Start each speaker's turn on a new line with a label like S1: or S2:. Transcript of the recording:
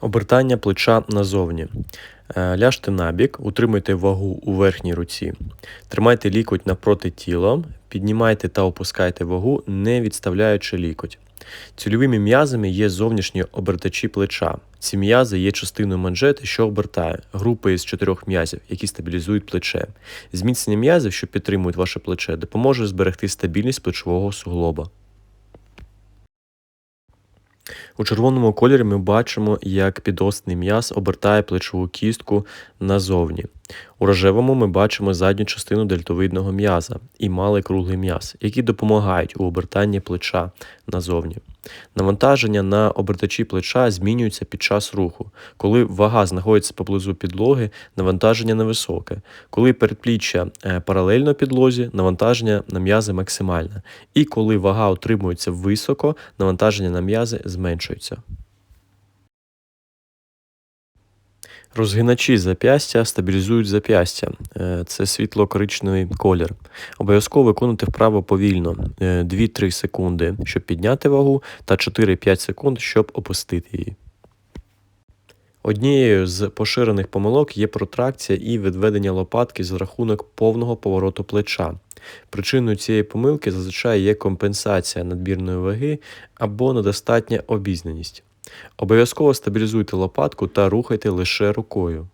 S1: Обертання плеча назовні. Е, Ляжте набік, утримуйте вагу у верхній руці. Тримайте лікоть напроти тіла, піднімайте та опускайте вагу, не відставляючи лікоть. Цільовими м'язами є зовнішні обертачі плеча. Ці м'язи є частиною манжети, що обертає, група із чотирьох м'язів, які стабілізують плече. Зміцнення м'язів, що підтримують ваше плече, допоможе зберегти стабільність плечового суглоба. У червоному кольорі ми бачимо, як підосний м'яз обертає плечову кістку назовні. У рожевому ми бачимо задню частину дельтовидного м'яза і малий круглий м'яз, які допомагають у обертанні плеча назовні. Навантаження на обертачі плеча змінюється під час руху. Коли вага знаходиться поблизу підлоги, навантаження невисоке. Коли передпліччя е, паралельно підлозі, навантаження на м'язи максимальне. І коли вага утримується високо, навантаження на м'язи зменшується. Розгиначі зап'ястя стабілізують зап'ястя. Е, Це світло-коричневий колір. Обов'язково виконуйте вправо повільно е, 2-3 секунди, щоб підняти вагу, та 4-5 секунд, щоб опустити її. Однією з поширених помилок є протракція і відведення лопатки за рахунок повного повороту плеча. Причиною цієї помилки зазвичай є компенсація надмірної ваги або недостатня обізнаність. Обов'язково стабілізуйте лопатку та рухайте лише рукою.